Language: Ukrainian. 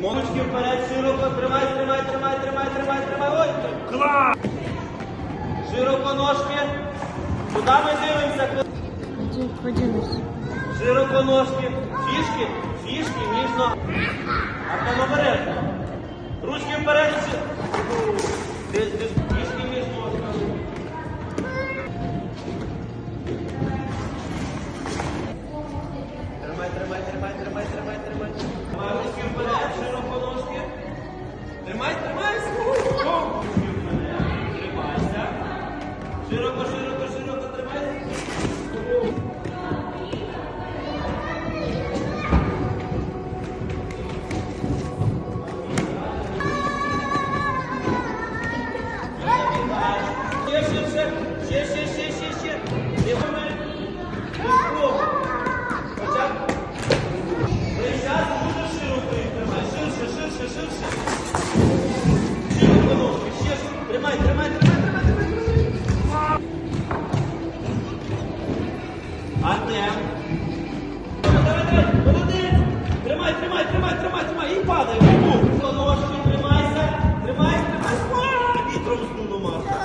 Молочки вперед, широко, тримай, тримай, тримай, тримай, тримай, тримай. Ой, Клас! широко ножки. Куди ми дивимося? Ході- Широко ножки. Фішки, фішки, ніжно. А там обережно. Ручки вперед. Десь, десь, Широко, широко, широко тримай. Ще, Артем. Молодець! Тримай, тримай, тримай, тримай, тримай! І падай! Хороший, ну, ну, тримайся! Тримайся, тримайся! Вітром стуну мати!